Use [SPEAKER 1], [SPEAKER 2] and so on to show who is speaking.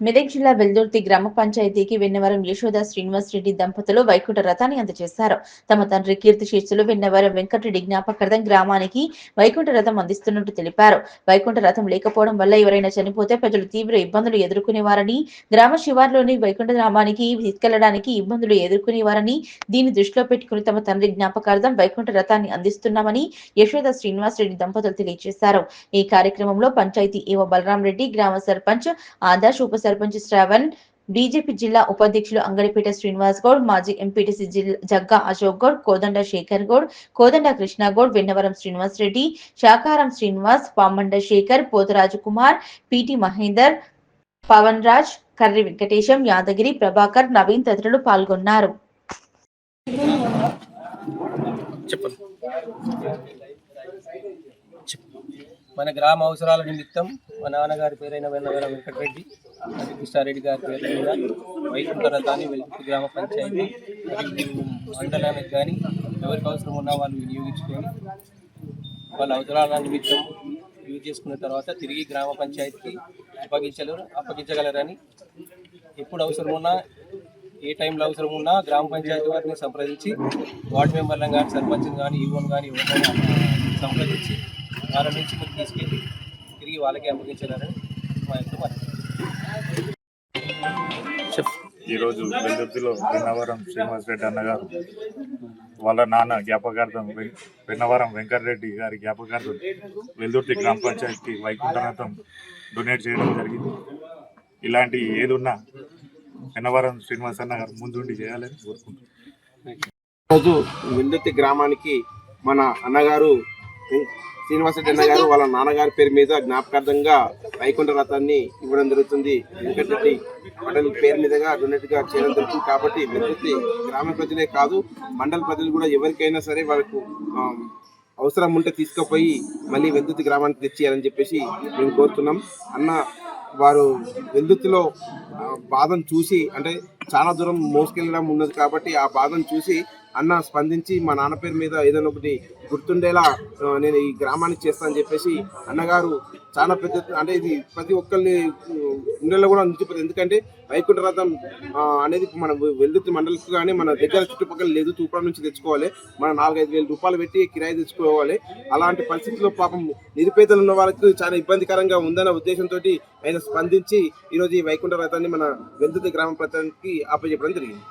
[SPEAKER 1] మెదక్ జిల్లా వెల్దుర్తి గ్రామ పంచాయతీకి వెన్నవరం యశోద శ్రీనివాస్ రెడ్డి దంపతులు వైకుంఠ రథాన్ని అందజేశారు. తమ తండ్రి కీర్తి శీర్షులు వెన్నవరం వెంకటరెడ్డి జ్ఞాపకార్థం గ్రామానికి వైకుంఠ రథం అందిస్తున్నట్టు తెలిపారు. వైకుంఠ రథం లేకపోవడం వల్ల ఎవరైనా చనిపోతే ప్రజలు తీవ్ర ఇబ్బందులు ఎదుర్కొనేవారని గ్రామ శివార్లోని వైకుంఠ గ్రామానికి తీసుకెళ్ళడానికి ఇబ్బందులు ఎదుర్కొనేవారని దీన్ని దృష్టిలో పెట్టుకుని తమ తండ్రి జ్ఞాపకార్థం వైకుంఠ రథాన్ని అందిస్తున్నామని యశోద శ్రీనివాస్ రెడ్డి దంపతులు తెలియజేశారు. ఈ కార్యక్రమంలో పంచాయతీ ఏవో బలరాం రెడ్డి గ్రామ సర్పంచ్ ఆదర్శ్ ఉప సర్పంచ్ శ్రావణ్ బీజేపీ జిల్లా ఉపాధ్యక్షులు అంగడిపేట శ్రీనివాస్ గౌడ్ మాజీ ఎంపీటీసీ జిల్లా జగ్గా అశోక్ గౌడ్ కోదండ శేఖర్ గౌడ్ కోదండ కృష్ణ గౌడ్ వెన్నవరం శ్రీనివాస్ రెడ్డి శాకారం శ్రీనివాస్ పామండ శేఖర్ పోతరాజు కుమార్ పిటి మహేందర్ పవన్ రాజ్ కర్రి వెంకటేశం యాదగిరి ప్రభాకర్ నవీన్ తదితరులు పాల్గొన్నారు.
[SPEAKER 2] మన గ్రామ అవసరాల నిమిత్తం మా నాన్నగారి పేరైన వెన్నవరం వెంకటరెడ్డి మరియు కృష్ణారెడ్డి గారి పేరు మీద వైకుంఠ రథాన్ని వెలుగుతు గ్రామ పంచాయతీ. మరియు మండలానికి కానీ ఎవరికి అవసరం ఉన్నా వాళ్ళు వినియోగించుకొని వాళ్ళ అవసరాల నిమిత్తం యూజ్ చేసుకున్న తర్వాత తిరిగి గ్రామ పంచాయతీకి అప్పగించలేరు అప్పగించగలరని ఎప్పుడు అవసరం ఉన్నా ఏ టైంలో అవసరం ఉన్నా గ్రామ పంచాయతీ వారిని సంప్రదించి వార్డు మెంబర్లను కానీ సర్పంచ్ని కానీ ఈవోని కానీ ఎవరినైనా సంప్రదించి వారి నుంచి మీరు తీసుకెళ్ళి తిరిగి వాళ్ళకి అప్పగించగలరని మా యొక్క మాట
[SPEAKER 3] ఈరోజు వెల్లుర్తిలో వెన్నవరం శ్రీనివాస్ రెడ్డి అన్నగారు వాళ్ళ నాన్న జ్ఞాపకార్థం వెన్నవరం వెంకటరెడ్డి గారి జ్ఞాపకార్థం వెల్దుర్తి గ్రామ పంచాయతీకి వైకుంఠనాథం డొనేట్ చేయడం జరిగింది. ఇలాంటి ఏది ఉన్నా వెన్నవరం శ్రీనివాస్ అన్న గారు ముందుండి చేయాలని కోరుకుంటున్నాను.
[SPEAKER 4] రోజు వెల్లుత్తి గ్రామానికి మన అన్నగారు శ్రీనివాస జన్న గారు వాళ్ళ నాన్నగారి పేరు మీద జ్ఞాపకార్థంగా వైకుంఠ రథాన్ని ఇవ్వడం జరుగుతుంది. వెంకటరెడ్డి మండలి పేరు మీదగా డొనేట్ చేయడం జరుగుతుంది. కాబట్టి వెంకటరెడ్డి గ్రామ ప్రజలే కాదు మండల ప్రజలు కూడా ఎవరికైనా సరే వాళ్ళకు అవసరం ఉంటే తీసుకుపోయి మళ్ళీ వెందుతి గ్రామానికి తెచ్చేయాలని చెప్పేసి మేము కోరుతున్నాం. అన్న వారు వెందుతిలో బాధను చూసి అంటే చాలా దూరం మోసుకెళ్ళడం ఉన్నది కాబట్టి ఆ బాధను చూసి అన్న స్పందించి మా నాన్న పేరు మీద ఏదైనా ఒకటి గుర్తుండేలా నేను ఈ గ్రామానికి చేస్తానని చెప్పేసి అన్నగారు చాలా పెద్ద అంటే ఇది ప్రతి ఒక్కరిని ఉండేలా కూడా నిలిచిపోతుంది ఎందుకంటే వైకుంఠ రథం అనేది మన వెల్దుర్తి మండలికి కానీ మన దగ్గర చుట్టుపక్కల లేదు తూపడం నుంచి తెచ్చుకోవాలి. మన నాలుగైదు వేల రూపాయలు పెట్టి కిరాయి తెచ్చుకోవాలి. అలాంటి పరిస్థితుల్లో పాపం నిరుపేదలు ఉన్న వాళ్ళకి చాలా ఇబ్బందికరంగా ఉందన్న ఉద్దేశంతో ఆయన స్పందించి ఈరోజు ఈ వైకుంఠ రథాన్ని మన వెల్దుర్తి గ్రామ ప్రజలకి అప్పచెప్పడం జరిగింది.